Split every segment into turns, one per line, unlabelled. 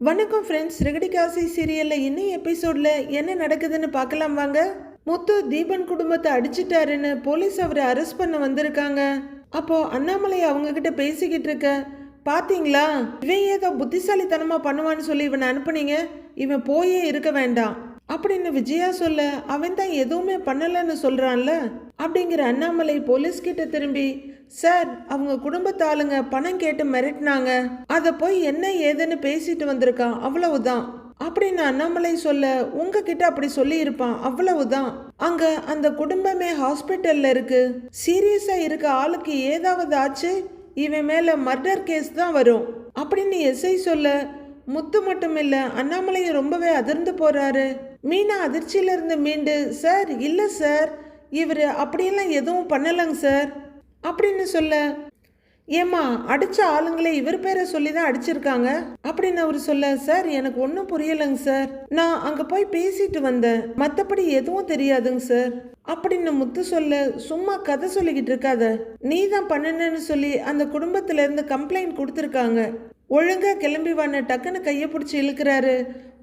வணக்கம் ஃப்ரெண்ட்ஸ் ரெகடி காசி சீரியலில் இன்னும் எபிசோடில் என்ன நடக்குதுன்னு பார்க்கலாம் வாங்க. முத்து தீபன் குடும்பத்தை அடிச்சிட்டாருன்னு போலீஸ் அவரை அரெஸ்ட் பண்ண வந்திருக்காங்க. அப்போ அண்ணாமலை அவங்க கிட்ட பேசிக்கிட்டு இருக்க பார்த்தீங்களா இவன் ஏதோ புத்திசாலித்தனமாக பண்ணுவான்னு சொல்லி இவனை அனுப்புனீங்க. இவன் போயே இருக்க வேண்டாம். அப்படின்னு விஜயா சொல்ல அவன் தான் எதுவுமே பண்ணலன்னு சொல்கிறான்ல அப்படிங்கிற அண்ணாமலை போலீஸ் கிட்ட திரும்பி சார் அவங்க குடும்பத்தாளுங்க பணம் கேட்டு மிரட்டினாங்க. அதை போய் என்ன ஏதுன்னு பேசிட்டு வந்திருக்கான். அவ்வளவுதான். அப்படின்னு அண்ணாமலை சொல்ல உங்ககிட்ட அப்படி சொல்லியிருப்பான். அவ்வளவுதான். அங்க அந்த குடும்பமே ஹாஸ்பிட்டல்ல இருக்கு. சீரியஸா இருக்க ஆளுக்கு ஏதாவது ஆச்சு? இவன் மேல மர்டர் கேஸ் தான் வரும். அப்படின்னு எஸ்ஐ சொல்ல முத்து மட்டும் இல்ல அண்ணாமலையும் ரொம்பவே அதிர்ந்து போறாரு. மீனா அதிர்ச்சியில இருந்து மீண்டு சார் இல்ல சார். இவர் அப்படியெல்லாம் எதுவும் பண்ணலங்க சார். அப்படின்னு சொல்ல ஏம்மா அடித்த ஆளுங்களே இவர் பேரை சொல்லி தான் அடிச்சிருக்காங்க? அப்படின்னு அவர் சொல்ல சார் எனக்கு ஒன்றும் புரியலைங்க சார். நான் அங்கே போய் பேசிட்டு வந்தேன். மற்றபடி எதுவும் தெரியாதுங்க சார். அப்படின்னு முத்து சொல்ல சும்மா கதை சொல்லிக்கிட்டு இருக்காத. நீ தான் பண்ணுனேன்னு சொல்லி அந்த குடும்பத்திலேருந்து கம்ப்ளைண்ட் கொடுத்துருக்காங்க. ஒழுங்காக கிளம்பி வான்னு டக்குன்னு கையை பிடிச்சி இழுக்கிறாரு.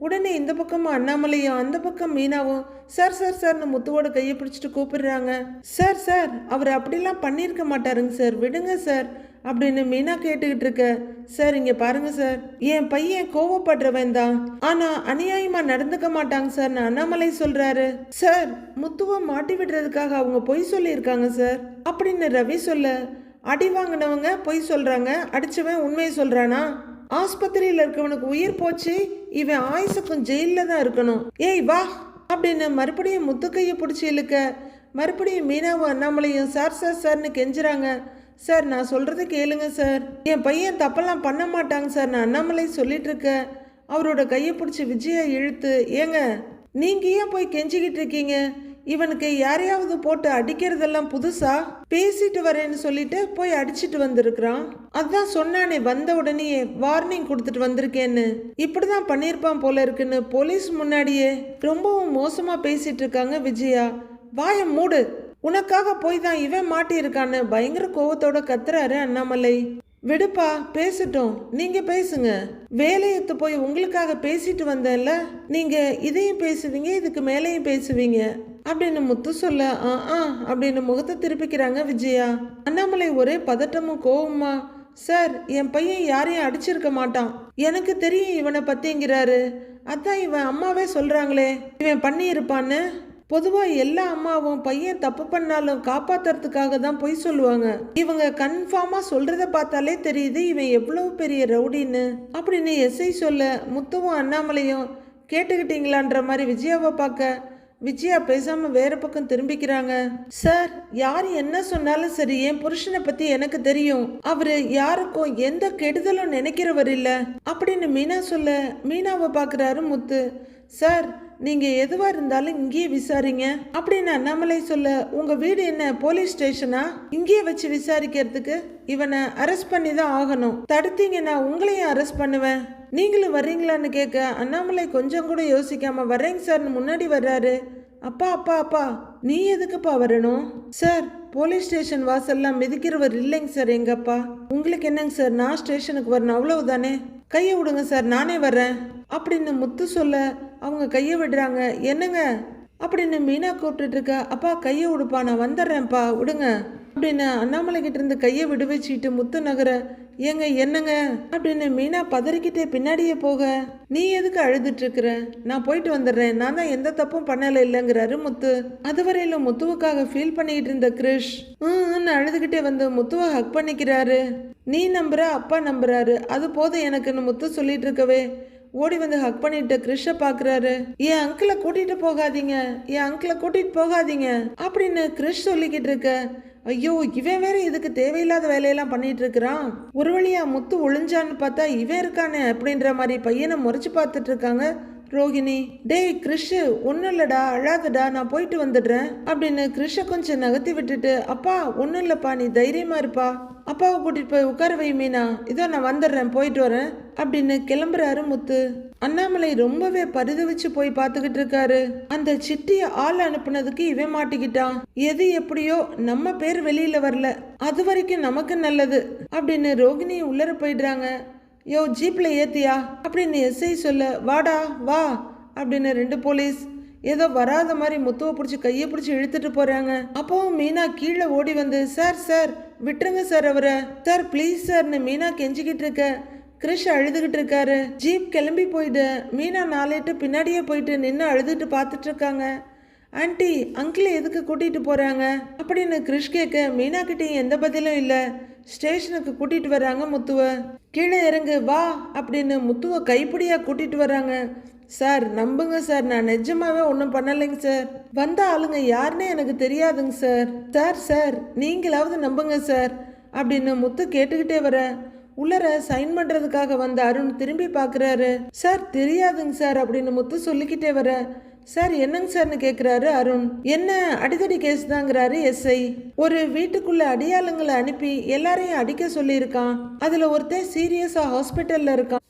உடனே இந்த பக்கமும் அண்ணாமலையும் அந்த பக்கம் மீனாவும் சார் சார் சார்னு முத்துவோட கையை பிடிச்சிட்டு கூப்பிடுறாங்க. சார் சார் அவர் அப்படிலாம் பண்ணியிருக்க மாட்டாருங்க சார். விடுங்க சார் அப்படின்னு மீனா கேட்டுக்கிட்டு இருக்க. சார் இங்கே பாருங்க சார். என் பையன் கோவப்படுறவன் தான். ஆனால் அநியாயமாக நடந்துக்க மாட்டாங்க சார் அண்ணாமலை சொல்கிறாரு சார் முத்துவை மாட்டி விடுறதுக்காக அவங்க பொய் சொல்லியிருக்காங்க சார் அப்படின்னு ரவி சொல்ல. அடி வாங்கினவங்க பொய் சொல்கிறாங்க அடிச்சவன் உண்மையை சொல்கிறானா ஆஸ்பத்திரியில் இருக்கவனுக்கு உயிர் போச்சு இவன் ஆயுசுக்கும் ஜெயிலில் தான் இருக்கணும். ஏய் வா அப்படின்னு மறுபடியும் முத்துக்கையை பிடிச்சி இழுக்க மறுபடியும் மீனாவும் அண்ணாமலையும் சார் சார் சார்னு கெஞ்சுறாங்க. சார் நான் சொல்கிறத கேளுங்க சார். என் பையன் தப்பெல்லாம் பண்ண மாட்டாங்க சார் நான் அண்ணாமலை சொல்லிட்டு அவரோட கையை பிடிச்சி விஜயை இழுத்து ஏங்க நீங்கள் ஏன் போய் கெஞ்சிக்கிட்டு இருக்கீங்க? இவனுக்கு யாரையாவது போட்டு அடிக்கிறதெல்லாம் புதுசா? பேசிட்டு வரேன்னு சொல்லிட்டு போய் அடிச்சிட்டு வந்திருக்கிறான். அதான் சொன்னானே வந்த உடனே வார்னிங் கொடுத்துட்டு வந்திருக்கேன்னு. இப்படிதான் பண்ணியிருப்பான் போல இருக்குன்னு போலீஸ் முன்னாடியே ரொம்பவும் மோசமா பேசிட்டு இருக்காங்க விஜயா. வாயை மூடு. உனக்காக போய் தான் இவன் மாட்டியிருக்கான்னு பயங்கர கோவத்தோட கத்துறாரு அண்ணாமலை. விடுப்பா பேசட்டும். நீங்க பேசுங்க. வேலையத்து போய் உங்களுக்காக பேசிட்டு வந்தேன்ல. நீங்க இதையும் பேசுவீங்க இதுக்கு மேலேயும் பேசுவீங்க. அப்படின்னு முத்து சொல்ல ஆ ஆ அப்படின்னு முகத்தை திருப்பிக்கிறாங்க விஜயா. அண்ணாமலை ஒரே பதட்டமும் கோவமா சார் என் பையன் யாரையும் அடிச்சிருக்க மாட்டான். எனக்கு தெரியும் இவனை பத்திங்கிறாரு. அதான் இவன் அம்மாவே சொல்றாங்களே இவன் பண்ணியிருப்பான்னு? பொதுவாக எல்லா அம்மாவும் பையன் தப்பு பண்ணாலும் காப்பாத்துறதுக்காக தான் பொய் சொல்லுவாங்க. இவங்க கன்ஃபார்மாக சொல்கிறத பார்த்தாலே தெரியுது இவன் எவ்வளவு பெரிய ரவுடின்னு. அப்படின்னு எஸ்ஐ சொல்ல முத்துவும் அண்ணாமலையும் கேட்டுக்கிட்டீங்களான்ற மாதிரி விஜயாவை பார்க்க விஜயா பேசாம வேற பக்கம் திரும்பிக்கிறாங்க. சார் யார் என்ன சொன்னாலும் சரி என் புருஷனை பத்தி எனக்கு தெரியும். அவரு யாருக்கும் எந்த கெடுதலும் நினைக்கிறவர் இல்ல. அப்படின்னு மீனா சொல்ல மீனாவை பாக்குறாரு முத்து. சார் நீங்க எதுவா இருந்தாலும் இங்கேயே விசாரிங்க. அப்படின்னு அண்ணாமலை சொல்ல உங்க வீடு என்ன போலீஸ் ஸ்டேஷனா? இங்கேயே வச்சு விசாரிக்கிறதுக்கு? இவனை அரெஸ்ட் பண்ணி தான் ஆகணும். தடுத்தீங்கன்னா உங்களையும் அரெஸ்ட் பண்ணுவேன். நீங்களும் வர்றீங்களான்னு கேட்க அண்ணாமலை கொஞ்சம் கூட யோசிக்காமல் வர்றேங்க சார்னு முன்னாடி வர்றாரு. அப்பா அப்பா அப்பா நீ எதுக்குப்பா வரணும்? சார் போலீஸ் ஸ்டேஷன் வாசல்லாம் மிதிக்கிறவர் இல்லைங்க சார் எங்கப்பா உங்களுக்கு என்னங்க சார் நான் ஸ்டேஷனுக்கு வரணும் அவ்வளவுதானே? கையை விடுங்க சார் நானே வர்றேன். அப்படின்னு முத்து சொல்ல அவங்க கையை விடுறாங்க. என்னங்க? அப்படின்னு மீனா கூப்பிட்டுட்டு இருக்க. அப்பா கையை விடுப்பா நான் வந்துடுறேன்ப்பா விடுங்க. அப்படின்னு அண்ணாமலை கிட்ட இருந்து கையை விடுவிச்சிட்டு முத்து நகர ஏங்க என்னங்க? அப்படின்னு மீனா பதறிக்கிட்டே பின்னாடியே போக நீ எதுக்கு அழுதுட்டு இருக்கிற நான் போயிட்டு வந்துடுறேன். நான் தான் எந்த தப்பும் பண்ணல இல்லைங்கிறாரு முத்து. அதுவரையிலும் முத்துவுக்காக ஃபீல் பண்ணிக்கிட்டு இருந்த கிரிஷ் ம் அழுதுகிட்டே வந்து முத்துவை ஹக் பண்ணிக்கிறாரு. நீ நம்புற அப்பா நம்புறாரு. அது போதும் எனக்குன்னு முத்து சொல்லிட்டு இருக்கவே. ஓடி வந்து ஹக் பண்ணிட்டு கிறிஷ பாக்குறாரு. என் அங்கிளை கூட்டிட்டு போகாதீங்க. என் அங்கிளை கூட்டிட்டு போகாதீங்க. அப்படின்னு கிறிஷ் சொல்லிக்கிட்டு இருக்க ஐயோ இவன் வேற இதுக்கு தேவையில்லாத வேலையெல்லாம் பண்ணிட்டு இருக்கிறான் ஒரு வழியா முத்து ஒளிஞ்சான்னு பார்த்தா இவன் இருக்கானே அப்படின்ற மாதிரி பையனை முறைச்சு பார்த்துட்டு இருக்காங்க. ரோகிணி டேய் கிறிஷு ஒன்றும் இல்லைடா அழாதடா நான் போயிட்டு வந்துடுறேன் அப்படின்னு கிறிஷை கொஞ்சம் நகர்த்தி விட்டுட்டு அப்பா ஒன்றும் இல்லைப்பா நீ தைரியமா இருப்பா. அப்பாவை கூட்டிட்டு போய் உட்கார வை மீனா. இதோ நான் வந்துடுறேன் போயிட்டு வரேன் அப்படின்னு கிளம்புறாரு முத்து. அண்ணாமலை ரொம்பவே பரிதவிச்சு போய் பார்த்துக்கிட்டு இருக்காரு. அந்த சிட்டிய ஆள் அனுப்புனதுக்கு இவன் மாட்டிக்கிட்டான். எது எப்படியோ நம்ம பேர் வெளியில வரல. அது வரைக்கும் நமக்கு நல்லது அப்படின்னு ரோகிணி உள்ளர போயிடுறாங்க. யோ ஜீப்பில் ஏத்தியா? அப்படின்னு எஸ்ஐ சொல்ல வாடா வா அப்படின்னு ரெண்டு போலீஸ் ஏதோ வராத மாதிரி முத்துவை பிடிச்சி கையை பிடிச்சி இழுத்துட்டு போகிறாங்க அப்போவும் மீனா கீழே ஓடி வந்து சார் சார் விட்டுருங்க சார் அவரை. சார் ப்ளீஸ் சார்னு மீனா கெஞ்சிக்கிட்டு இருக்க. கிரிஷ் அழுதுகிட்டு இருக்காரு. ஜீப் கிளம்பி போயிடு மீனா நாலேட்டு பின்னாடியே போயிட்டு நின்று அழுதுட்டு பார்த்துட்டு இருக்காங்க. ஆன்ட்டி அங்கிள் எதுக்கு கூட்டிகிட்டு போகிறாங்க அப்படின்னு கிரிஷ் கேட்க மீனா கிட்டேயும் எந்த பதிலும் இல்லை. ஸ்டேஷனுக்கு கூட்டிகிட்டு வர்றாங்க முத்துவை. கீழே இறங்கு வா அப்படின்னு முத்துவை கைப்பிடியாக கூட்டிகிட்டு வர்றாங்க. சார் நம்புங்க சார் நான் நிஜமாவே ஒன்றும் பண்ணலைங்க சார். வந்த ஆளுங்க யாருன்னே எனக்கு தெரியாதுங்க சார். சார் சார் நீங்களாவது நம்புங்க சார் அப்படின்னு முத்து கேட்டுக்கிட்டே வர. உள்ளர சைன் பண்ணுறதுக்காக வந்த அருண் திரும்பி பார்க்குறாரு சார் தெரியாதுங்க சார் அப்படின்னு முத்து சொல்லிக்கிட்டே வர. சார் என்னங்க சார்னு கேட்குறாரு அருண். என்ன? அடிதடி கேஸ் தாங்கிறாரு எஸ்ஐ. ஒரு வீட்டுக்குள்ள அடியாளுங்களை அனுப்பி எல்லாரையும் அடிக்க சொல்லியிருக்கான். அதில் ஒருத்தன் சீரியஸாக ஹாஸ்பிட்டலில் இருக்கான்.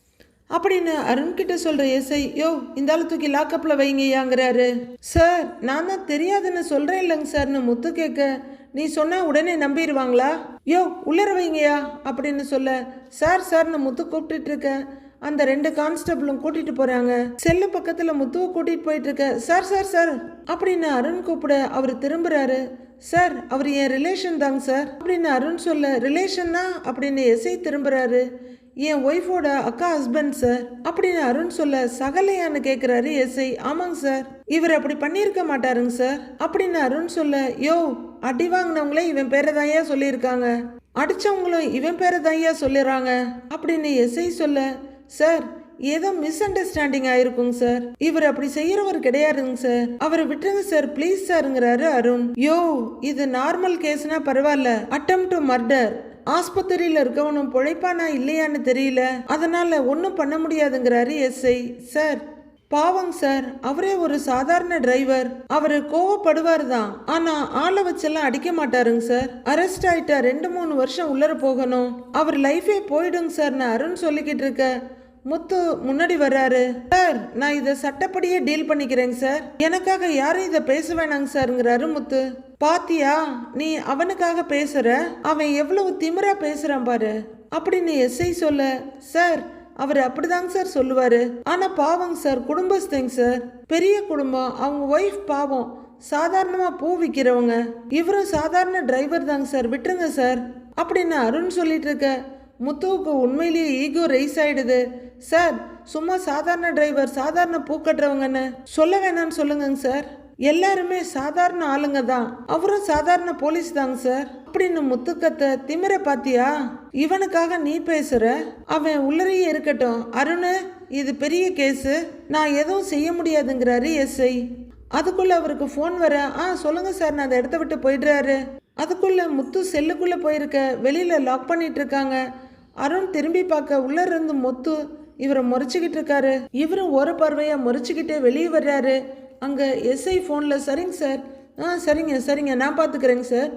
அப்படின்னு அருண்கிட்ட சொல்கிற எஸ்ஐ யோ இந்த ஆள் தூக்கி லாக்கப்பில் வைங்கய்யாங்கிறாரு. சார் நான் தான் தெரியாதுன்னு சொல்கிறேன் இல்லைங்க சார்னு முத்து கேட்க நீ சொன்னால் உடனே நம்பிடுவாங்களா யோ உள்ளர வைங்கய்யா அப்படின்னு சொல்ல சார் சார்னு முத்து கூப்பிட்டுட்டு இருக்கேன் அந்த ரெண்டு கான்ஸ்டபிளும் கூட்டிட்டு போறாங்க. செல்லு பக்கத்துல முத்துவை கூட்டிட்டு போயிட்டு இருக்க சார் சார் சார் அப்படின்னு அருண் கூப்பிட அவர் திரும்புறாரு. சார் அவர் என் ரிலேஷன் தாங்க சார் அப்படின்னு அருண் சொல்ல ரிலேஷன்னா அப்படின்னு எஸ்ஐ திரும்புறாரு. என் ஒய்ஃபோட அக்கா ஹஸ்பண்ட் சார் அப்படின்னு அருண் சொல்ல சகலையான்னு கேட்குறாரு எஸ்ஐ ஆமாங்க சார். இவர் அப்படி பண்ணியிருக்க மாட்டாருங்க சார் அப்படின்னு அருண் சொல்ல யோ அடி வாங்கினவங்களே இவன் பேரை தாயா சொல்லியிருக்காங்க. அடித்தவங்களும் இவன் பேரை தாயா சொல்லிடுறாங்க அப்படின்னு எஸ்ஐ சொல்ல சார் ஏதோ மிஸ் அண்டர்ஸ்டாண்டிங் ஆயிருக்குங்க சார் இவர் அப்படி செய்யறவர் கிடையாதுங்க சார் அவரை விட்டுருங்க சார் ப்ளீஸ் சாருங்கிறாரு அருண். யோ இது நார்மல் கேஸ்னா பரவாயில்ல. அட்டம் டு மர்டர் ஆஸ்பத்திரியில இருக்கவனும் பொழைப்பானா இல்லையான்னு தெரியல. அதனால ஒன்றும் பண்ண முடியாதுங்கிறாரு எஸ்ஐ. சார் பாவங்க சார் அவரே ஒரு சாதாரண டிரைவர் அவரு கோவப்படுவார் தான். ஆனா ஆளை வச்செல்லாம் அடிக்க மாட்டாருங்க சார் அரெஸ்ட் ஆயிட்டா ரெண்டு மூணு வருஷம் உள்ளர போகணும். அவர் லைஃபே போயிடுங்க சார் நான் அருண் சொல்லிக்கிட்டு இருக்க முத்து முன்னாடி வர்றாரு. சார் நான் இதை சட்டப்படியே டீல் பண்ணிக்கிறேங்க சார். எனக்காக யாரும் இதை பேச வேணாங்க சார்ங்கிறாரு முத்து. பாத்தியா நீ அவனுக்காக பேசுற அவன் எவ்வளவு திமிரா பேசுறான் பாரு. அப்படின்னு எஸ்ஐ சொல்ல சார் அவர் அப்படிதாங்க சார் சொல்லுவாரு. ஆனா பாவங்க சார் குடும்பஸ்தங்க சார். பெரிய குடும்பம் அவங்க ஒய்ஃப் பாவம். சாதாரணமா பூ விற்கிறவங்க இவரும் சாதாரண டிரைவர் தாங்க சார் விட்டுருங்க சார். அப்படின்னு அருண் சொல்லிட்டு இருக்க முத்துவுக்கு உண்மையிலேயே ஈகோ ரைஸ் ஆயிடுது. சார் சும்மா சாதாரண டிரைவர் சாதாரண பூ கட்டுறவங்கன்னு. சொல்ல வேணாம்னு சொல்லுங்கங்க சார். எல்லாருமே சாதாரண ஆளுங்க தான். அவரும் சாதாரண போலீஸ் தாங்க சார். அப்படின்னு முத்துக்கத்தை திமிர பாத்தியா? இவனுக்காக நீ பேசுற? அவன் உள்ளரையே இருக்கட்டும். அருண் இது பெரிய கேஸு. நான் எதுவும் செய்ய முடியாதுங்கிறாரு எஸ்ஐ. அதுக்குள்ள அவருக்கு ஃபோன் வர ஆ சொல்லுங்க சார் நான் அதை இடத்த விட்டு போயிடுறாரு. அதுக்குள்ள முத்து செல்லுக்குள்ள போயிருக்க வெளியில லாக் பண்ணிட்டு இருக்காங்க. அருண் திரும்பி பார்க்க உள்ள இருந்து முத்து இவரை முறைச்சிக்கிட்டு இருக்காரு. இவரும் ஒரு பார்வையா முறைச்சிக்கிட்டே வெளியே வர்றாரு. அங்க எஸ்ஐ ஃபோனில் சரிங்க சார் ஆ சரிங்க சரிங்க நான் பார்த்துக்கிறேங்க சார்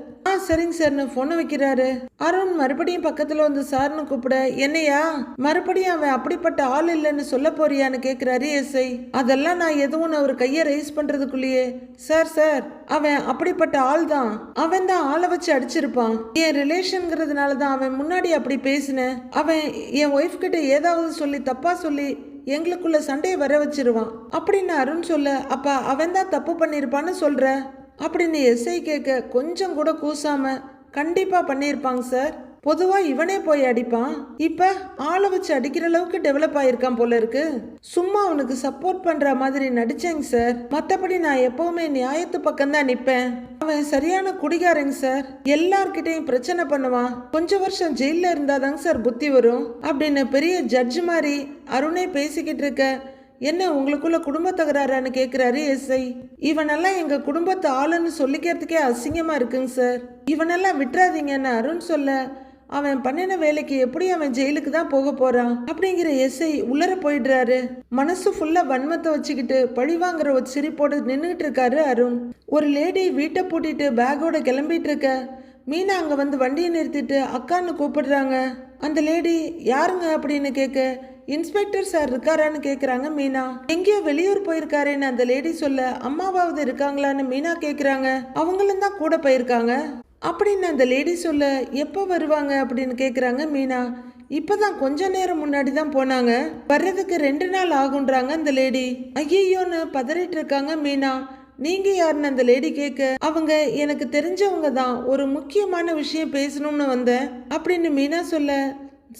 சரிங்க சார்னு ஃபோனை வைக்கிறாரு. அருண் மறுபடியும் பக்கத்தில் வந்து சார்னு கூப்பிட என்னையா மறுபடியும் அவன் அப்படிப்பட்ட ஆள் இல்லைன்னு சொல்ல போறியான்னு கேட்குறாரு எஸ்ஐ. அதெல்லாம் நான் எதுவும் அவர் கையை ரைஸ் பண்ணுறதுக்குள்ளேயே சார் சார் அவன் அப்படிப்பட்ட ஆள் தான் அவன் தான் ஆளை வச்சு அடிச்சிருப்பான். என் ரிலேஷன்ங்கிறதுனால தான் அவன் முன்னாடி அப்படி பேசினேன் அவன் என் ஒய்ஃப் கிட்ட ஏதாவது சொல்லி தப்பா சொல்லி எங்களுக்குள்ள சண்டையை வர வச்சிருவான். அப்படின்னு அருண் சொல்ல அப்ப அவன் தான் தப்பு பண்ணியிருப்பான்னு சொல்ற? அப்படின்னு எஸ்ஐ கேட்க கொஞ்சம் கூட கூசாம கண்டிப்பா பண்ணியிருப்பாங்க சார். பொதுவா இவனே போய் அடிப்பான். இப்ப ஆளை வச்சு அடிக்கிற அளவுக்கு டெவலப் ஆயிருக்கான் போல இருக்கு. சும்மா அவனுக்கு சப்போர்ட் பண்ற மாதிரி நடிச்சேங்க சார். மத்தபடி நான் எப்பவுமே நியாயத்து பக்கம் தான் நிப்பேன். அவன் சரியான குடிகாரங்க சார். எல்லார்கிட்டையும் பிரச்சனை பண்ணுவான். கொஞ்ச வருஷம் ஜெயில இருந்தாதாங்க சார் புத்தி வரும். அப்படின்னு பெரிய ஜட்ஜ் மாதிரி அருணே பேசிக்கிட்டு இருக்க என்ன உங்களுக்குள்ள குடும்ப தகராறான்னு கேட்குறாரு எஸ்ஐ. இவனெல்லாம் எங்கள் குடும்பத்து ஆளுன்னு சொல்லிக்கிறதுக்கே அசிங்கமாக இருக்குங்க சார். இவனெல்லாம் விட்டுறாதீங்கன்னு அருண் சொல்ல அவன் பண்ணின வேலைக்கு எப்படி அவன் ஜெயிலுக்கு தான் போக போறான்? அப்படிங்கிற எஸ்ஐ உள்ளர போயிடுறாரு. மனசு ஃபுல்லா வன்மத்தை வச்சுக்கிட்டு பழிவாங்கிற ஒரு சிரிப்போடு நின்றுட்டு இருக்காரு அருண். ஒரு லேடி வீட்டை பூட்டிட்டு பேக்கோட கிளம்பிட்டு இருக்க மீனா அங்க வந்து வண்டியை நிறுத்திட்டு அக்கான்னு கூப்பிடுறாங்க. அந்த லேடி யாருங்க அப்படின்னு கேட்க இன்ஸ்பெக்டர் சார் இருக்காரான்னு கேட்குறாங்க மீனா. எங்கேயோ வெளியூர் போயிருக்காருன்னு அந்த லேடி சொல்ல அம்மாவாவது இருக்காங்களான்னு மீனா கேட்குறாங்க அவங்களும் தான் கூட போயிருக்காங்க. அப்படின்னு அந்த லேடி சொல்ல எப்போ வருவாங்க? அப்படின்னு கேட்குறாங்க மீனா. இப்பதான் கொஞ்ச நேரம் முன்னாடி தான் போனாங்க. வர்றதுக்கு ரெண்டு நாள் ஆகுன்றாங்க அந்த லேடி. ஐயோன்னு பதறிட்டு இருக்காங்க மீனா. நீங்க யாருன்னு அந்த லேடி கேட்க அவங்க எனக்கு தெரிஞ்சவங்க தான். ஒரு முக்கியமான விஷயம் பேசணும்னு வந்தேன். அப்படின்னு மீனா சொல்ல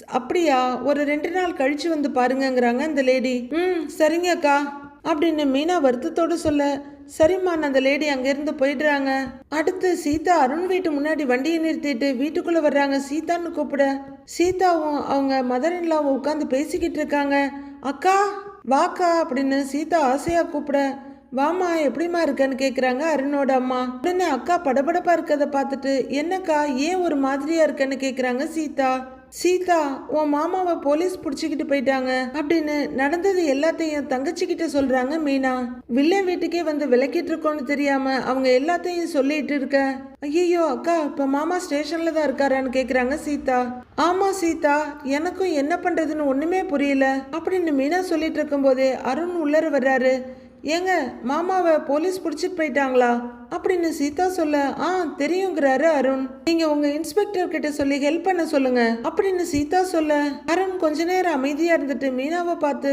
அப்படியா? ஒரு ரெண்டு நாள் கழிச்சு வந்து பாருங்கங்கிறாங்க அந்த லேடி. ம் சரிங்க அக்கா. அப்படின்னு மீனா வருத்தத்தோடு சொல்ல சரிம்மா நான் அந்த லேடி அங்கேருந்து போயிடுறாங்க. அடுத்து சீதா அருண் வீட்டு முன்னாடி வண்டியை நிறுத்திட்டு வீட்டுக்குள்ளே வர்றாங்க. சீதான்னு கூப்பிட. சீதாவும் அவங்க மதர் இன்லாவும் உட்காந்து பேசிக்கிட்டு இருக்காங்க. அக்கா வாக்கா அப்படின்னு சீதா ஆசையாக கூப்பிட. வாமா எப்படிம்மா இருக்கன்னு கேட்குறாங்க அருணோட அம்மா. உடனே அக்கா படபடப்பாக இருக்கிறத பார்த்துட்டு என்னக்கா ஏன் ஒரு மாதிரியாக இருக்கன்னு கேட்குறாங்க சீதா. சீதா உன் மாமாவை போலீஸ் பிடிச்சிக்கிட்டு போயிட்டாங்க அப்படின்னு நடந்தது எல்லாத்தையும் தங்கச்சிக்கிட்ட சொல்றாங்க மீனா. வில்லன் வீட்டுக்கே வந்து விளக்கிட்டு இருக்கோன்னு தெரியாம அவங்க எல்லாத்தையும் சொல்லிட்டு இருக்க. ஐயோ அக்கா இப்ப மாமா ஸ்டேஷன்ல தான் இருக்காரான்னு கேக்குறாங்க சீதா. ஆமா சீதா எனக்கும் என்ன பண்றதுன்னு ஒண்ணுமே புரியல அப்படின்னு மீனா சொல்லிட்டு இருக்கும்போதே அருண் உள்ளர வர்றாரு. ஏங்க மாமாவை போலீஸ் பிடிச்சிட்டு போயிட்டாங்களா? அப்படின்னு சீதா சொல்ல ஆ தெரியுங்கிறாரு அருண். நீங்க உங்க இன்ஸ்பெக்டர் கிட்ட சொல்லி ஹெல்ப் பண்ண சொல்லுங்க அப்படின்னு சீதா சொல்ல அருண் கொஞ்ச நேரம் அமைதியா இருந்துட்டு மீனாவை பார்த்து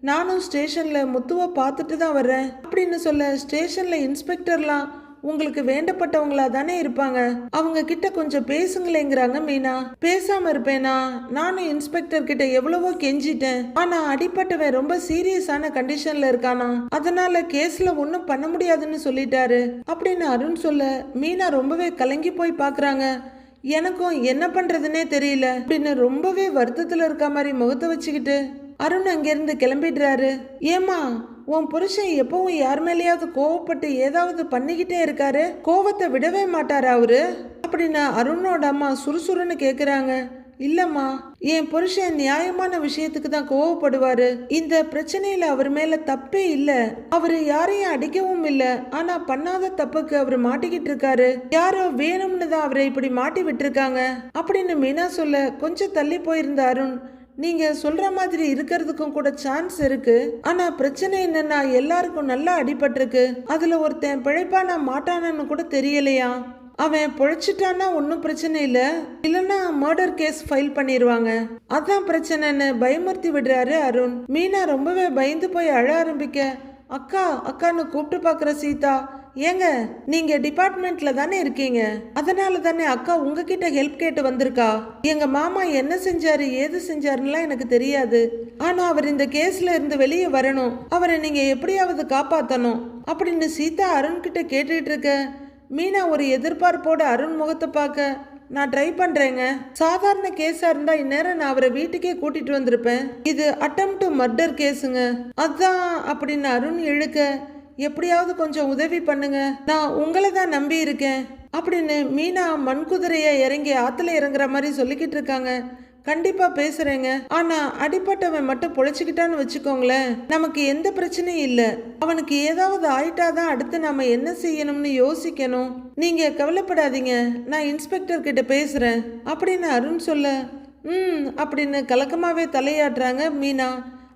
நானும் ஸ்டேஷன்ல முத்துவை பார்த்துட்டு தான் வர்றேன் அப்படின்னு சொல்ல ஸ்டேஷன்ல இன்ஸ்பெக்டர்லாம் உங்களுக்கு வேண்டப்பட்டவங்களா தானே இருப்பாங்க? அவங்க கிட்ட கொஞ்சம் பேசுங்களேங்கிறாங்க மீனா. பேசாம இருப்பேனா? நானும் இன்ஸ்பெக்டர் கிட்ட எவ்வளவோ கெஞ்சிட்டேன். ஆனா அடிப்பட்டவன் ரொம்ப சீரியஸான கண்டிஷன்ல இருக்கானா? அதனால கேஸ்ல ஒன்றும் பண்ண முடியாதுன்னு சொல்லிட்டாரு. அப்படின்னு அருண் சொல்ல மீனா ரொம்பவே கலங்கி போய் பாக்குறாங்க. எனக்கும் என்ன பண்றதுன்னே தெரியல. அப்படின்னு ரொம்பவே வருத்தத்துல இருக்க மாதிரி முகத்தை வச்சுக்கிட்டு அருண் அங்கிருந்து கிளம்பிடுறாரு. ஏமா உன் புருஷன் எப்பவும் யார் மேலேயாவது கோவப்பட்டு ஏதாவது பண்ணிக்கிட்டே இருக்காரு? கோவத்தை விடவே மாட்டார் அவரு? அப்படின்னு அருணோட அம்மா சுறுசுறுன்னு கேக்குறாங்க. இல்லம்மா என் புருஷன் நியாயமான விஷயத்துக்கு தான் கோவப்படுவாரு. இந்த பிரச்சனையில அவர் மேல தப்பே இல்ல. அவரு யாரையும் அடிக்கவும் இல்ல. ஆனா பண்ணாத தப்புக்கு அவர் மாட்டிக்கிட்டு இருக்காரு. யாரோ வேணும்னு தான் அவரை இப்படி மாட்டி விட்டுருக்காங்க. அப்படின்னு மீனா சொல்ல கொஞ்சம் தள்ளி போயிருந்த அருண். நீங்க சொல்ற மாதிரி இருக்கிறதுக்கும் கூட சான்ஸ் இருக்கு. ஆனா பிரச்சனை என்னன்னா எல்லாருக்கும் நல்லா அடிபட்டிருக்கு. அதுல ஒருத்தன் பிழைப்பானா மாட்டானான்னு கூட தெரியலையா? அவன் பொழைச்சிட்டான்னா ஒன்றும் பிரச்சனை இல்லை. இல்லைன்னா மர்டர் கேஸ் ஃபைல் பண்ணிடுவாங்க அதான் பிரச்சனைன்னு பயமுறுத்தி விடுறாரு அருண். மீனா ரொம்பவே பயந்து போய் அழ ஆரம்பிக்க அக்கா அக்கான்னு கூப்பிட்டு பார்க்குற சீதா ஏங்க நீங்க டிபார்ட்மெண்ட்ல தானே இருக்கீங்க? அதனால தானே அக்கா உங்ககிட்ட ஹெல்ப் கேட்டு வந்திருக்கா? எங்க மாமா என்ன செஞ்சாரு ஏது செஞ்சாருன்னுலாம் எனக்கு தெரியாது. ஆனா அவர் இந்த கேஸ்ல இருந்து வெளியே வரணும். அவரை நீங்க எப்படியாவது காப்பாத்தணும். அப்படின்னு சீதா அருண் கிட்ட கேட்டுட்டு இருக்க. மீனா ஒரு எதிர்பார்ப்போட அருண் முகத்தை பார்க்க நான் ட்ரை பண்றேங்க. சாதாரண கேஸா இருந்தா இந்நேரம் நான் அவரை வீட்டுக்கே கூட்டிட்டு வந்திருப்பேன். இது அட்டம் டு மர்டர் கேஸுங்க அதான் அப்படின்னு அருண் இழுக்க. எப்படியாவது கொஞ்சம் உதவி பண்ணுங்க. நான் உங்களை தான் நம்பி இருக்கேன். அப்படின்னு மீனா மண்குதிரையை இறங்கி ஆத்துல இறங்குற மாதிரி சொல்லிக்கிட்டு இருக்காங்க. கண்டிப்பா பேசுறேங்க. ஆனா அடிப்பட்டவன் மட்டும் பொழைச்சுக்கிட்டான்னு வச்சுக்கோங்களேன். நமக்கு எந்த பிரச்சனையும் இல்ல. அவனுக்கு ஏதாவது ஆயிட்டாதான் அடுத்து நாம என்ன செய்யணும்னு யோசிக்கணும். நீங்க கவலைப்படாதீங்க. நான் இன்ஸ்பெக்டர் கிட்ட பேசுறேன். அப்படின்னு அருண் சொல்ல ம் அப்படின்னு கலக்கமாவே தலையாடுறாங்க மீனா.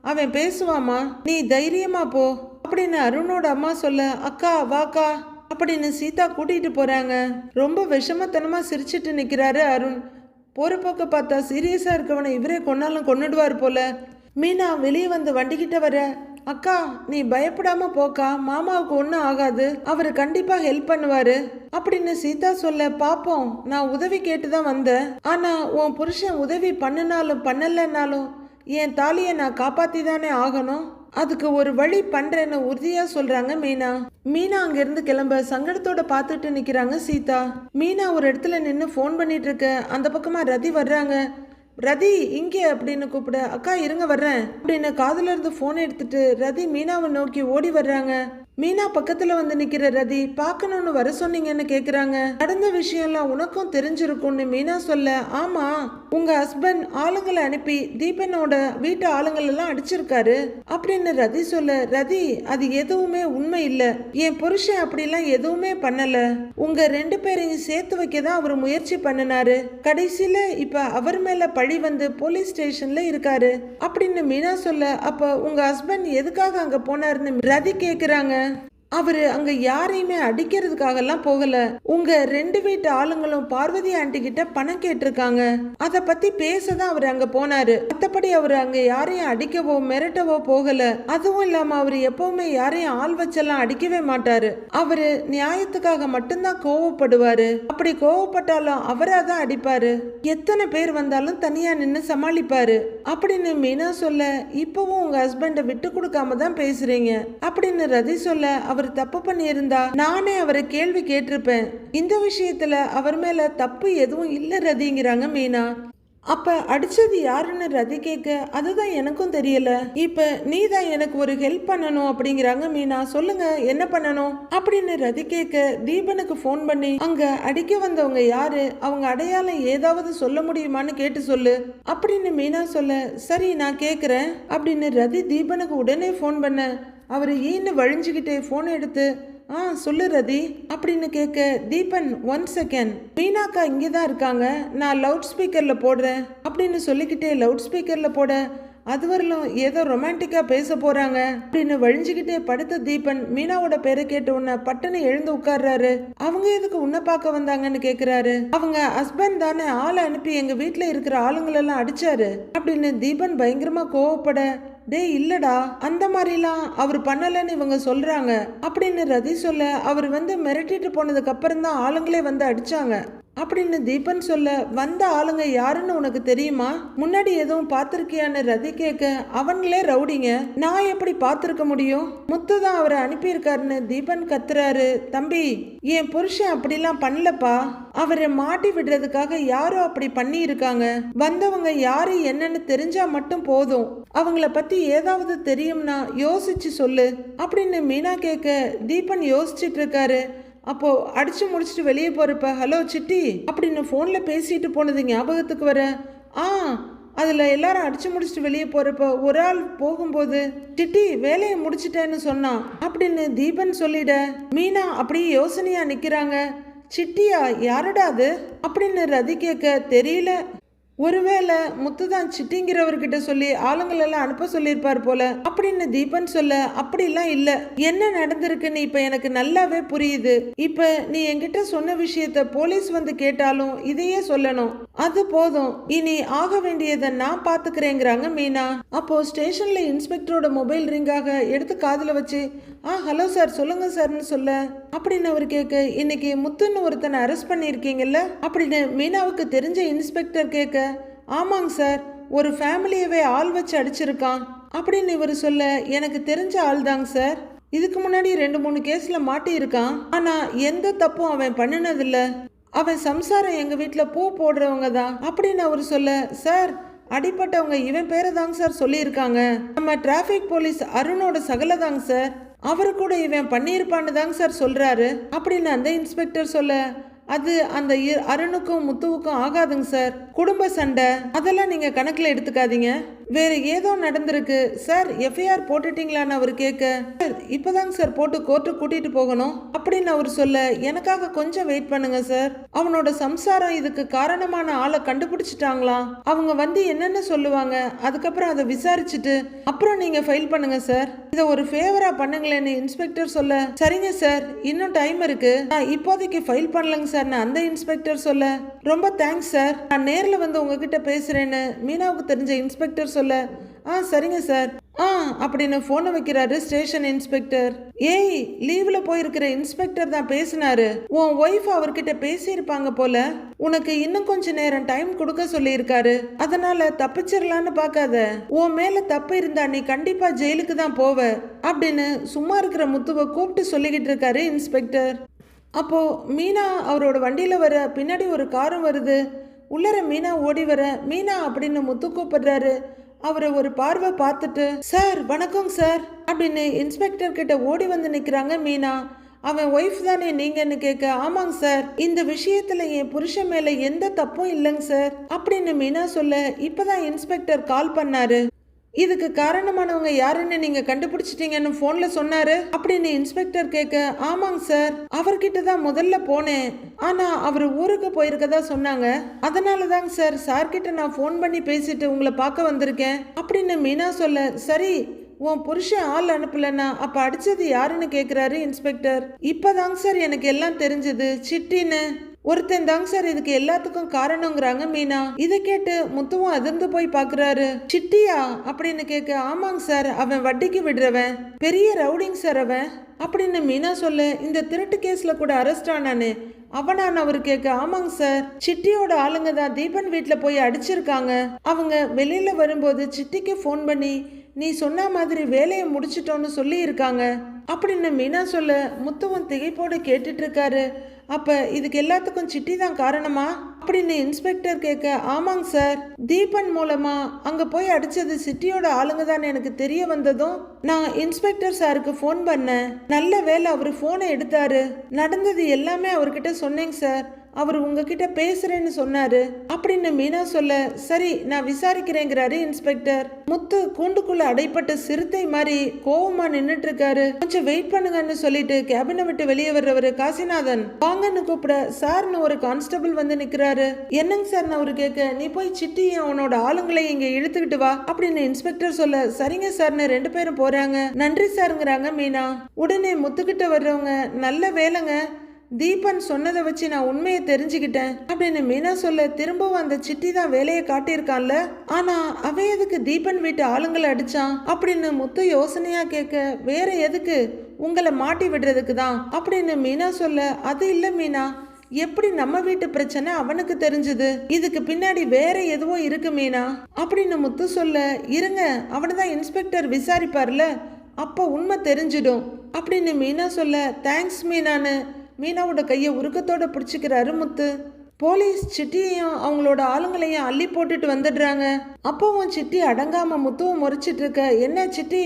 அவன் பேசுவாமா நீ தைரியமா போ. அப்படின்னு அருணோட அம்மா சொல்ல அக்கா வாக்கா அப்படின்னு சீதா கூட்டிகிட்டு போகிறாங்க ரொம்ப விஷமத்தனமாக சிரிச்சிட்டு நிற்கிறாரு அருண். போற போக்க பார்த்தா சீரியஸாக இருக்கவனை இவரே கொன்னாலும் கொன்னுடுவார் போல. மீனா வெளியே வந்து வண்டிக்கிட்ட வர அக்கா நீ பயப்படாம போக்கா மாமாவுக்கு ஒன்றும் ஆகாது. அவர் கண்டிப்பாக ஹெல்ப் பண்ணுவாரு அப்படின்னு சீதா சொல்ல பாப்போம் நான் உதவி கேட்டு தான் வந்தேன். ஆனா உன் புருஷன் உதவி பண்ணினாலும் பண்ணலைன்னாலும் என் தாலியை நான் காப்பாத்தி தானே ஆகணும். அதுக்கு ஒரு வழி பண்றேன்னு உறுதியா சொல்றாங்க மீனா. மீனா அங்கிருந்து கிளம்ப சங்கடத்தோட பார்த்துட்டு நிக்கிறாங்க சீதா. மீனா ஒரு இடத்துல நின்று ஃபோன் பண்ணிட்டு இருக்க. அந்த பக்கமா ரதி வர்றாங்க. ரதி இங்கே அப்படின்னு கூப்பிட. அக்கா இருங்க வர்றேன். அப்படின்னு காதுல இருந்து ஃபோன் எடுத்துட்டு ரதி மீனாவை நோக்கி ஓடி வர்றாங்க. மீனா பக்கத்துல வந்து நிக்கிற ரதி பார்க்கணும்னு வர சொன்னீங்கன்னு கேக்குறாங்க. நடந்த விஷயம்லாம் உனக்கும் தெரிஞ்சிருக்கும்னு மீனா சொல்ல ஆமா உங்க ஹஸ்பண்ட் ஆளுங்களை அனுப்பி தீபனோட வீட்டு ஆளுங்கள் எல்லாம் அடிச்சிருக்காரு. அப்படின்னு ரதி சொல்ல ரதி அது எதுவுமே உண்மை இல்ல. என் புருஷன் அப்படிலாம் எதுவுமே பண்ணல. உங்க ரெண்டு பேரையும் சேர்த்து வைக்க தான் அவர் முயற்சி பண்ணினாரு. கடைசியில இப்ப அவர் மேல பழி வந்து போலீஸ் ஸ்டேஷன்ல இருக்காரு. அப்படின்னு மீனா சொல்ல அப்ப உங்க ஹஸ்பண்ட் எதுக்காக அங்க போனாருன்னு ரதி கேக்குறாங்க. semana! அவரு அங்க யாரையுமே அடிக்கிறதுக்காகலாம் போகல. உங்க ரெண்டு வீட்டு ஆளுங்களும் பார்வதி ஆண்டி கிட்ட பணம் கேட்டிருக்காங்க. அத பத்தி பேசதான் அவர் அங்க போனாரு. மத்தபடி அவர் அங்க யாரையும் அடிக்கவோ மிரட்டவோ போகல. அதுவும் இல்லாம அவர் எப்பவுமே யாரையும் ஆள் வச்செல்லாம் அடிக்கவே மாட்டாரு. அவரு நியாயத்துக்காக மட்டும்தான் கோவப்படுவாரு. அப்படி கோவப்பட்டாலும் அவரா தான் அடிப்பாரு. எத்தனை பேர் வந்தாலும் தனியா நின்னு சமாளிப்பாரு. அப்படின்னு மீனா சொல்ல இப்பவும் உங்க ஹஸ்பண்ட விட்டு கொடுக்காம தான் பேசுறீங்க. அப்படின்னு ரதி சொல்ல அவர் தப்பு பண்ணியிருந்தா நானே அவரை கேள்வி கேட்டிருப்பேன். இந்த விஷயத்துல அவர் மேல தப்பு எதுவும் இல்ல ரதிங்கிறாங்க மீனா. அப்ப அடிச்சது யாருன்னு ரதி கேட்க அதுதான் எனக்கும் தெரியல. இப்ப நீ தான் எனக்கு ஒரு ஹெல்ப் பண்ணணும் அப்படிங்கிறாங்க மீனா. சொல்லுங்க என்ன பண்ணணும்? அப்படின்னு ரதி கேட்க தீபனுக்கு ஃபோன் பண்ணி அங்க அடிக்க வந்தவங்க யாரு? அவங்க அடையாளம் ஏதாவது சொல்ல முடியுமான்னு கேட்டு சொல்லு. அப்படின்னு மீனா சொல்ல சரி நான் கேக்குறேன் அப்படின்னு ரதி தீபனுக்கு உடனே ஃபோன் பண்ண அவர் ஏன்னு வழிஞ்சுக்கிட்டே ஃபோன் எடுத்து ஆ சொல்லு ரதி அப்படின்னு கேட்க தீபன் ஒன் செகண்ட் மீனாக்கா இங்கே தான் இருக்காங்க. நான் லவுட் ஸ்பீக்கரில் போடுறேன் அப்படின்னு சொல்லிக்கிட்டே லவுட் ஸ்பீக்கரில் போட அது வரலும் ஏதோ ரொமான்டிக்காக பேச போகிறாங்க அப்படின்னு வழிஞ்சுக்கிட்டே படுத்த தீபன் மீனாவோட பேரை கேட்ட உன்னை பட்டனை எழுந்து உட்கார்றாரு. அவங்க எதுக்கு உன்னை பார்க்க வந்தாங்கன்னு கேட்குறாரு அவங்க ஹஸ்பண்ட் தானே ஆளை அனுப்பி எங்கள் வீட்டில் இருக்கிற ஆளுங்களெல்லாம் அடிச்சாரு அப்படின்னு தீபன் பயங்கரமாக கோவப்பட டேய் இல்லடா. அந்த மாதிரிலாம் அவர் பண்ணலைன்னு இவங்க சொல்கிறாங்க அப்படின்னு ரதி சொல்ல அவர் வந்து மிரட்டிட்டு போனதுக்கப்புறம் தான் ஆளுங்களே வந்து அடித்தாங்க அப்படின்னு தீபன் சொல்ல வந்த ஆளுங்க யாருன்னு உனக்கு தெரியுமா? முன்னாடி எதுவும் பார்த்துருக்கியான்னு ரதி கேட்க அவங்களே ரவுடிங்க. நான் எப்படி பார்த்துருக்க முடியும்? முத்து தான் அவரை அனுப்பியிருக்காருன்னு தீபன் கத்துறாரு. தம்பி என் புருஷன் அப்படிலாம் பண்ணலப்பா. அவரை மாட்டி விடுறதுக்காக யாரோ அப்படி பண்ணியிருக்காங்க. வந்தவங்க யாரு என்னன்னு தெரிஞ்சா மட்டும் போதும். அவங்கள பத்தி ஏதாவது தெரியும்னா யோசிச்சு சொல்லு. அப்படின்னு மீனா கேட்க தீபன் யோசிச்சுட்டு இருக்காரு. அப்போது அடித்து முடிச்சுட்டு வெளியே போகிறப்ப ஹலோ சிட்டி அப்படின்னு ஃபோனில் பேசிட்டு போனது ஞாபகத்துக்கு வர? ஆ அதில் எல்லாரும் அடிச்சு முடிச்சுட்டு வெளியே போகிறப்ப ஒரு ஆள் போகும்போது டிட்டி வேலையை முடிச்சிட்டேன்னு சொன்னான் அப்படின்னு தீபன் சொல்லிட மீனா அப்படியே யோசனையாக நிற்கிறாங்க சிட்டியா? யாருடா அது? அப்படின்னு ரதி கேட்க தெரியல. ஒருவேளை முத்துதான் சிட்டிங்கிறவர்கிட்ட சொல்லி ஆளுங்களெல்லாம் அனுப்ப சொல்லியிருப்பார் போல. அப்படின்னு தீபன் சொல்ல அப்படிலாம் இல்ல. என்ன நடந்திருக்குன்னு இப்ப எனக்கு நல்லாவே புரியுது. இப்ப நீ என்கிட்ட சொன்ன விஷயத்த போலீஸ் வந்து கேட்டாலும் இதையே சொல்லணும். அது போதும். இனி ஆக வேண்டியதை நான் பாத்துக்கிறேங்கிறாங்க மீனா. அப்போ ஸ்டேஷன்ல இன்ஸ்பெக்டரோட மொபைல் ரிங்காக எடுத்து காதுல வச்சு ஆ ஹலோ சார் சொல்லுங்க சார்னு சொல்ல. அப்படின்னு அவர் கேட்க இன்னைக்கு முத்துன்னு ஒருத்தனை அரெஸ்ட் பண்ணியிருக்கீங்கல்ல? அப்படின்னு மீனாவுக்கு தெரிஞ்ச இன்ஸ்பெக்டர் கேட்க ஆமாங்க சார் ஒரு ஃபேமிலியவே ஆள் வச்சு அடிச்சிருக்கான். அப்படின்னு இவர் சொல்ல எனக்கு தெரிஞ்ச ஆள் தாங்க சார். இதுக்கு முன்னாடி ரெண்டு மூணு கேஸில் மாட்டியிருக்கான். ஆனால் எந்த தப்பும் அவன் பண்ணினதில்ல. அவன் சம்சாரம் எங்கள் வீட்டில் பூ போடுறவங்க தான். அப்படின்னு அவர் சொல்ல சார் அடிப்பட்டவங்க இவன் பேரை தாங்க சார் சொல்லியிருக்காங்க. நம்ம டிராஃபிக் போலீஸ் அருணோட சகல தாங்க சார். அவரு கூட இவன் பண்ணியிருப்பான்னு தாங்க சார் சொல்கிறாரு அப்படின்னு அந்த இன்ஸ்பெக்டர் சொல்ல அது அந்த இ- அருணுக்கும் முத்துவுக்கும் ஆகாதுங்க சார். குடும்ப சண்டை அதெல்லாம் நீங்க கணக்குல எடுத்துக்காதீங்க. வேற ஏதோ நடந்திருக்கு. சார் எஃப்ஐஆர் போட்டுட்டீங்களான்னு அவர் கேட்க சார் இப்பதாங்க சார் போட்டு கோர்ட்டு கூட்டிட்டு போகணும். அப்படின்னு அவர் சொல்ல எனக்காக கொஞ்சம் வெயிட் பண்ணுங்க சார். அவனோட சம்சாரம் இதுக்கு காரணமான ஆளை கண்டுபிடிச்சிட்டாங்களா? அவங்க வந்து என்னென்ன சொல்லுவாங்க? அதுக்கப்புறம் அதை விசாரிச்சுட்டு அப்புறம் நீங்க ஃபைல் பண்ணுங்க சார். இதை ஒரு ஃபேவரா பண்ணுங்களேன்னு இன்ஸ்பெக்டர் சொல்ல சரிங்க சார் இன்னும் டைம் இருக்கு. நான் இப்போதைக்கு ஃபைல் பண்ணலங்க சார். நான் அந்த இன்ஸ்பெக்டர் சொல்ல ரொம்ப தேங்க்ஸ் சார் நான் நேரில் வந்து உங்ககிட்ட பேசுகிறேன்னு மீனாவுக்கு தெரிஞ்ச இன்ஸ்பெக்டர் சொல்ல ஆ சரிங்க சார் ஆ அப்படின்னு ஃபோனை வைக்கிறாரு ஸ்டேஷன் இன்ஸ்பெக்டர் ஏய் லீவில் போயிருக்கிற இன்ஸ்பெக்டர் தான் பேசினாரு. உன் ஒய்ஃப் அவர்கிட்ட பேசியிருப்பாங்க போல. உனக்கு இன்னும் கொஞ்ச நேரம் டைம் கொடுக்க சொல்லியிருக்காரு. அதனால தப்பிச்சிடலான்னு பார்க்காத. உன் மேல தப்பு இருந்தா நீ கண்டிப்பா ஜெயிலுக்கு தான் போவ. அப்படின்னு சும்மா இருக்கிற முத்துவை கூப்பிட்டு சொல்லிக்கிட்டு இருக்காரு இன்ஸ்பெக்டர் அப்போது மீனா அவரோட வண்டியில் வர பின்னாடி ஒரு காரும் வருது. உள்ளர மீனா ஓடி வர மீனா அப்படின்னு முத்து கூப்பிடுறாரு. அவரை ஒரு பார்வை பார்த்துட்டு சார் வணக்கம் சார் அப்படின்னு இன்ஸ்பெக்டர் கிட்ட ஓடி வந்து நிற்கிறாங்க மீனா. அவன் ஒய்ஃப் தானே நீங்கன்னு கேட்க ஆமாங்க சார் இந்த விஷயத்துல என் புருஷன் மேல எந்த தப்பும் இல்லைங்க சார் அப்படின்னு மீனா சொல்ல இப்பதான் இன்ஸ்பெக்டர் கால் பண்ணாரு. இதுக்கு காரணமானவங்க யாருன்னு நீங்க கண்டுபிடிச்சிட்டீங்கன்னு போன்ல சொன்னாரு. அப்படின்னு இன்ஸ்பெக்டர் கேட்க ஆமாங்க சார் அவர்கிட்ட தான் முதல்ல போனேன். ஆனா அவர் ஊருக்கு போயிருக்கதா சொன்னாங்க. அதனால தாங்க சார் சார்கிட்ட நான் ஃபோன் பண்ணி பேசிட்டு உங்களை பார்க்க வந்திருக்கேன். அப்படின்னு மீனா சொல்ல சரி உன் புருஷன் ஆள் அனுப்பலன்னா அப்ப அடிச்சது யாருன்னு கேக்குறாரு இன்ஸ்பெக்டர் இப்பதாங்க சார் எனக்கு எல்லாம் தெரிஞ்சது. சிட்டின்னு. ஒருத்தன் தாங்க சார் இதுக்கு எல்லாத்துக்கும் காரணங்கிறாங்க மீனா. இதை கேட்டு முத்துவும் அதிர்ந்து போய் பாக்குறாரு. சிட்டியா? அப்படின்னு கேட்க ஆமாங்க சார் அவன் வட்டிக்கு விடுறவன். பெரிய ரவுடிங் சார் அவன். அப்படின்னு மீனா சொல்ல இந்த திருட்டு கேஸ்ல கூட அரெஸ்ட் ஆனானே. அவனான் அவர் கேட்க ஆமாங்க சார் சிட்டியோட ஆளுங்க தான் தீபன் வீட்டில் போய் அடிச்சிருக்காங்க. அவங்க வெளியில வரும்போது சிட்டிக்கு ஃபோன் பண்ணி நீ சொன்ன மாதிரி வேலையை முடிச்சிட்டோன்னு சொல்லி இருக்காங்க அப்படின்னு மீனா சொல்ல முத்துவன் திகைப்போடு கேட்டுட்டு இருக்காரு. அப்போ இதுக்கு எல்லாத்துக்கும் சிட்டி தான் காரணமா? அப்படின்னு இன்ஸ்பெக்டர் கேட்க ஆமாங்க சார். தீபன் மூலமா அங்கே போய் அடித்தது சிட்டியோட ஆளுங்க தான் எனக்கு தெரிய வந்ததும் நான் இன்ஸ்பெக்டர் சாருக்கு ஃபோன் பண்ணேன். நல்ல வேலை அவர் ஃபோனை எடுத்தாரு. நடந்தது எல்லாமே அவர்கிட்ட சொன்னேங்க சார். அவர் உங்ககிட்ட பேசுறேன்னு சொன்னாரு. அப்படின்னு மீனா சொல்ல சரி நான் விசாரிக்கிறேங்கிறாரு இன்ஸ்பெக்டர். முத்து கூண்டுக்குள்ள அடைப்பட்ட சிறுத்தை மாதிரி கோவமா நின்னுட்டு இருக்காரு கொஞ்சம் வெயிட் பண்ணுங்கன்னு சொல்லிட்டு கேபினை விட்டு வெளியே வர்றவரு காசிநாதன். வாங்கன்னு கூப்பிட சார்னு ஒரு கான்ஸ்டபிள் வந்து நிக்கிறாரு. என்னங்க சார் நான் அவரு கேட்க நீ போய் சிட்டியும் அவனோட ஆளுங்களை இங்க இழுத்துக்கிட்டு வா. அப்படின்னு இன்ஸ்பெக்டர் சொல்ல சரிங்க சார்னு ரெண்டு பேரும் போறாங்க. நன்றி சாருங்கிறாங்க மீனா. உடனே முத்துக்கிட்ட வர்றவங்க நல்ல வேலைங்க. தீபன் சொன்னதை வச்சு நான் உண்மையை தெரிஞ்சுக்கிட்டேன். அப்படின்னு மீனா சொல்ல திரும்பவும் அந்த சிட்டி தான் வேலையை காட்டியிருக்கான்ல? ஆனா அவன் எதுக்கு தீபன் வீட்டு ஆளுங்களை அடிச்சான்? அப்படின்னு முத்து யோசனையா கேட்க வேற எதுக்கு? உங்களை மாட்டி விடுறதுக்கு தான். அப்படின்னு மீனா சொல்ல அது இல்லை மீனா. எப்படி நம்ம வீட்டு பிரச்சனை அவனுக்கு தெரிஞ்சது? இதுக்கு பின்னாடி வேற எதுவோ இருக்கு மீனா. அப்படின்னு முத்து சொல்ல இருங்க அவனை தான் இன்ஸ்பெக்டர் விசாரிப்பார்ல. அப்போ உண்மை தெரிஞ்சிடும். அப்படின்னு மீனா சொல்ல தேங்க்ஸ் மீனான்னு. மீனாவோட கையை உருக்கத்தோடு பிடிச்சிக்கிறாரு முத்து போலீஸ் சிட்டியையும் அவங்களோட ஆளுங்களையும் அள்ளி போட்டுட்டு வந்துடுறாங்க. அப்பவும் சிட்டி அடங்காம முத்துவும் முறைச்சிட்டு இருக்க. என்ன சிட்டி?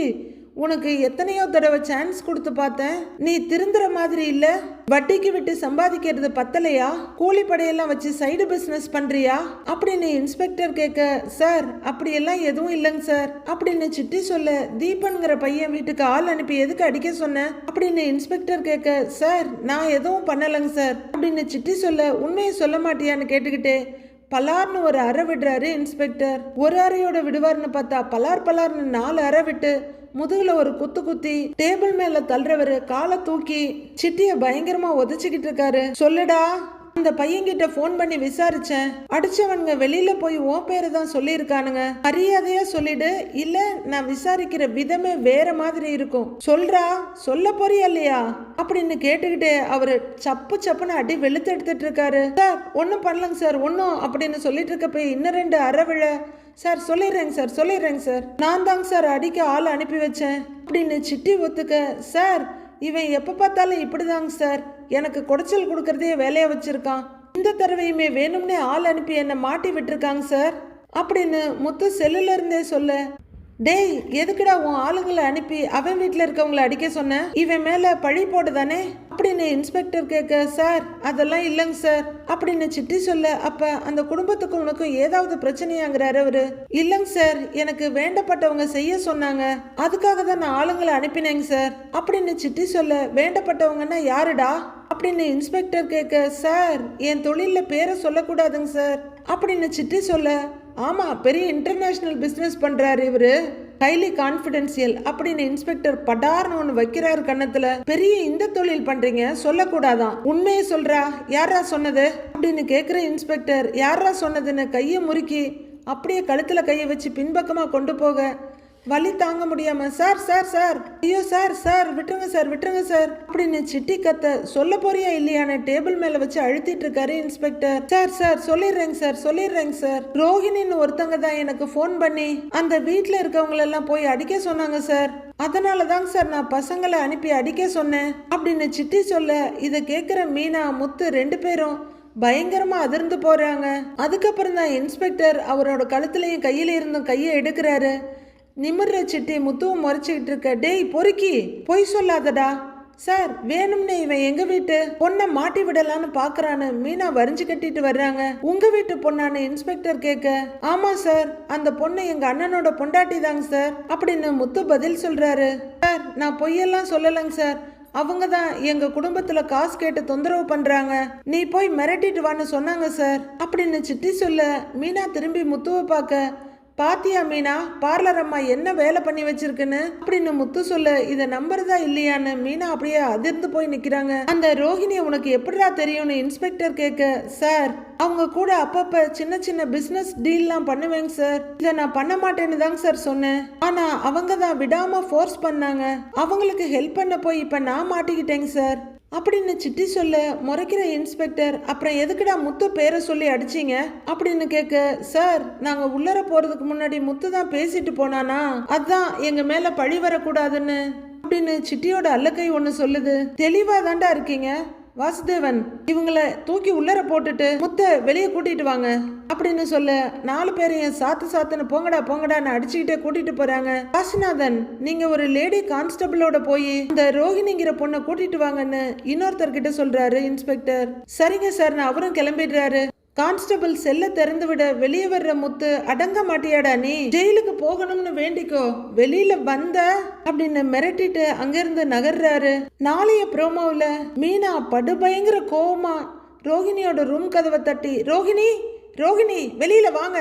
உனக்கு எத்தனையோ தடவை சான்ஸ் கொடுத்து பார்த்தேன். நீ திருந்துற மாதிரி இல்ல. வட்டிக்கு விட்டு சம்பாதிக்கிறது பத்தலையா? கூலி படையெல்லாம் வச்சு சைடு பிசினஸ் பண்றியா? அப்படின்னு இன்ஸ்பெக்டர் கேட்க சார் அப்படியெல்லாம் எதுவும் இல்லைங்க சார். அப்படின்னு சிட்டி சொல்ல தீபன்கிற பையன் வீட்டுக்கு ஆள் அனுப்பி எதுக்கு அடிக்க சொன்னேன் அப்படின்னு இன்ஸ்பெக்டர் கேட்க சார் நான் எதுவும் பண்ணலைங்க சார். அப்படின்னு சிட்டி சொல்ல உண்மையை சொல்ல மாட்டியான்னு கேட்டுக்கிட்டே பலார்னு ஒரு அறை விடுறாரு இன்ஸ்பெக்டர் ஒரு அறையோட விடுவார்னு பார்த்தா பலார் பலார்னு நாலு அறை விட்டு முதுகுல ஒரு குத்து குத்தி டேபிள் மேல தள்ளுறவரு காலை தூக்கி சிட்டிய பயங்கரமா உதச்சுக்கிட்டு இருக்காரு. சொல்லுடா அந்த பையன்கிட்ட ஃபோன் பண்ணி விசாரிச்சேன். அடிச்சவனுங்க வெளியில போய் உன் பேரு தான் சொல்லியிருக்கானுங்க. மரியாதையா சொல்லிடு இல்ல நான் விசாரிக்கிற விதமே வேற மாதிரி இருக்கும். சொல்றா சொல்ல போறியா இல்லையா? அப்படின்னு கேட்டுக்கிட்டு அவரு சப்பு சப்புன்னு அடி வெளுத்து எடுத்துட்டு இருக்காரு. சார் ஒன்னும் பண்ணலங்க சார் ஒன்னும் அப்படின்னு சொல்லிட்டு இருக்க போய் இன்னும் ரெண்டு அறவிழ சார் சொல்லிடுறேங்க சார் சொல்லிடுறேங்க சார். நான் தாங்க சார் அடிக்க ஆள் அனுப்பி வச்சேன். அப்படின்னு சிட்டி ஒத்துக்க சார் இவன் எப்போ பார்த்தாலும் இப்படிதாங்க சார். எனக்கு குடைச்சல் கொடுக்கறதே வேலையை வச்சுருக்கான். இந்த தடவையுமே வேணும்னே ஆள் அனுப்பி என்னை மாட்டி விட்டுருக்காங்க சார். அப்படின்னு முத்து செல்லுல இருந்தே சொல்ல டேய் எதுக்குடா உன் ஆளுங்களை அனுப்பி? அவன் வீட்டில் இருக்கவங்களை அடிக்க சொன்ன? இவன் மேலே பழி போடுதானே? அப்படின்னு இன்ஸ்பெக்டர் கேட்க சார் அதெல்லாம் இல்லைங்க சார். அப்படின்னு சிட்டி சொல்ல அப்ப அந்த குடும்பத்துக்கு உனக்கும் ஏதாவது பிரச்சனையாங்கிறாரு அவரு? இல்லைங்க சார். எனக்கு வேண்டப்பட்டவங்க செய்ய சொன்னாங்க. அதுக்காக தான் நான் ஆளுங்களை அனுப்பினேங்க சார். அப்படின்னு சிட்டி சொல்ல வேண்டப்பட்டவங்கன்னா யாருடா? அப்படின்னு இன்ஸ்பெக்டர் கேட்க சார் என் தொழிலில் பேரை சொல்லக்கூடாதுங்க சார். அப்படின்னு சிட்டி சொல்ல ஆமா பெரிய இன்டர்நேஷனல் பிஸ்னஸ் பண்றாரு இவரு. ஹைலி கான்ஃபிடென்சியல் அப்படின்னு இன்ஸ்பெக்டர் படார்னு ஒன்று வைக்கிறாரு கன்னத்துல. பெரிய இந்த தொழில் பண்றீங்க சொல்லக்கூடாதான். உண்மையை சொல்றா யாரா சொன்னது? அப்படின்னு கேட்குற இன்ஸ்பெக்டர் யாரா சொன்னதுன்னு கையை முறுக்கி அப்படியே கழுத்தில் கையை வச்சு பின்பக்கமாக கொண்டு போக. வலி தாங்க முடியாம சார் சார் சார் ஐயோ சார் சார் விட்டுருங்க சார் விட்டுருங்க சார் அப்படின்னு சிட்டி கத்த சொல்ல போறியா இல்லையான டேபிள் மேல வச்சு அழுத்திட்டு இருக்காரு இன்ஸ்பெக்டர். சார் சார் சொல்லிடுறேங்க சார் சொல்லிடுறேங்க சார். ரோஹிணின்னு ஒருத்தங்க தான் எனக்கு ஃபோன் பண்ணி அந்த வீட்டில் இருக்கவங்களெல்லாம் போய் அடிக்க சொன்னாங்க சார். அதனால தாங்க சார் நான் பசங்களை அனுப்பி அடிக்க சொன்னேன் அப்படின்னு சிட்டி சொல்ல இதை கேட்குற மீனா முத்து ரெண்டு பேரும் பயங்கரமா அதிர்ந்து போறாங்க. அதுக்கப்புறம் தான் இன்ஸ்பெக்டர் அவரோட கழுத்துலயும் கையில இருந்தும் கையை எடுக்கிறாரு. நிமிர்ற சிட்டி முத்துவும் முறைச்சிக்கிட்டு இருக்க டேய் பொறுக்கி பொய் சொல்லாதடா. சார் வேணும்னே இவன் எங்க வீட்டு பொண்ணை மாட்டி விடலான்னு பாக்குறான்னு மீனா வரிஞ்சு கட்டிட்டு வர்றாங்க. உங்க வீட்டு பொண்ணான்னு இன்ஸ்பெக்டர் கேட்க ஆமா சார் அந்த பொண்ணு எங்க அண்ணனோட பொண்டாட்டி தாங்க சார் அப்படின்னு முத்து பதில் சொல்றாரு. சார் நான் பொய்யெல்லாம் சொல்லலைங்க சார். அவங்க தான் எங்க குடும்பத்துல காசு கேட்டு தொந்தரவு பண்றாங்க. நீ போய் மிரட்டிட்டு வான்னு சொன்னாங்க சார் அப்படின்னு சிட்டி சொல்ல மீனா திரும்பி முத்துவை பார்க்க பாத்தியா மீனா பார்லர் அம்மா என்ன வேலை பண்ணி வச்சிருக்குன்னு? அப்படின்னு முத்து சொல்ல இதை நம்புறதா இல்லையான்னு மீனா அப்படியே அதிர்ந்து போய் நிக்கிறாங்க. அந்த ரோஹிணியை உனக்கு எப்படிடா தெரியும்னு இன்ஸ்பெக்டர் கேட்க சார் அவங்க கூட அப்பப்ப சின்ன சின்ன பிசினஸ் டீல்லாம் பண்ணுவேங்க சார். இதை நான் பண்ண மாட்டேன்னு தாங்க சார் சொன்னேன். ஆனா அவங்க தான் விடாம ஃபோர்ஸ் பண்ணாங்க. அவங்களுக்கு ஹெல்ப் பண்ண போய் இப்ப நான் மாட்டிக்கிட்டேங்க சார். அப்படின்னு சிட்டி சொல்ல முறைக்கிற இன்ஸ்பெக்டர் அப்புறம் எதுக்குடா முத்து பேரை சொல்லி அடிச்சீங்க? அப்படின்னு கேட்க சார் நாங்க உள்ளர போறதுக்கு முன்னாடி முத்து தான் பேசிட்டு போனானா? அதான் எங்க மேல பழி வரக்கூடாதுன்னு. அப்படின்னு சிட்டியோட அல்லக்கை ஒன்று சொல்லுது. தெளிவா தாண்டா இருக்கீங்க? வாசுதேவன் இவங்கள தூக்கி உள்ளர போட்டுட்டு முத்த வெளியே கூட்டிட்டு வாங்க. அப்படின்னு சொல்ல நாலு பேரையும் சாத்து சாத்துன்னு போங்கடா போங்கடான்னு அடிச்சுக்கிட்டே கூட்டிட்டு போறாங்க. காசிநாதன் நீங்க ஒரு லேடி கான்ஸ்டபிளோட போய் இந்த ரோஹிணிங்கிற பொண்ணை கூட்டிட்டு வாங்கன்னு இன்னொருத்தர்கிட்ட சொல்றாரு இன்ஸ்பெக்டர். சரிங்க சார் நான் அவரும் கிளம்பிடுறாரு. கான்ஸ்டபிள் செல்ல திறந்து விட வெளியே வர்ற முத்து அடங்க மாட்டியாடா நீ ஜெயிலுக்கு போகணும்னு வேண்டிக்கோ வெளியில வந்த அப்படின்னு மிரட்டிட்டு அங்கிருந்து நகர்றாரு. நாளைய ப்ரோமோவில் மீனா படுபயங்கர கோவமா ரோஹிணியோட ரூம் கதவை தட்டி ரோஹிணி ரோஹிணி வெளியில வாங்க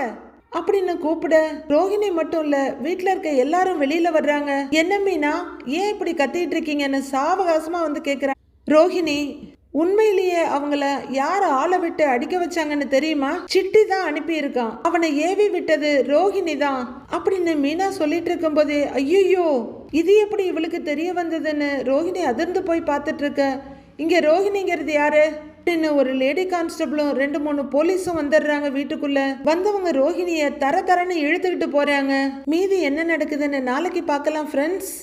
அப்படின்னு கூப்பிட ரோஹிணி மட்டும் இல்ல வீட்டுல இருக்க எல்லாரும் வெளியில வர்றாங்க. என்ன மீனா ஏன் இப்படி கத்திட்டு இருக்கீங்கன்னு சாவகாசமா வந்து கேக்குறாங்க ரோஹிணி உண்மையிலேயே அவங்கள யார ஆளை விட்டு அடிக்க வச்சாங்கன்னு தெரியுமா? சிட்டி தான் அனுப்பி இருக்கான் அவனை ஏவி விட்டது ரோஹிணி தான். அப்படின்னு மீனா சொல்லிட்டு இருக்கும்போதே ஐயோ இது எப்படி இவளுக்கு தெரிய வந்ததுன்னு ரோஹிணி அதிர்ந்து போய் பார்த்துட்டு இருக்க இங்க ரோஹிணிங்கிறது யாரு? அப்படின்னு ஒரு லேடி கான்ஸ்டபிளும் ரெண்டு மூணு போலீஸும் வந்துடுறாங்க வீட்டுக்குள்ள. வந்தவங்க ரோஹிணிய தர தரன்னு இழுத்துக்கிட்டு போறாங்க. மீதி என்ன நடக்குதுன்னு நாளைக்கு பார்க்கலாம் ஃப்ரெண்ட்ஸ்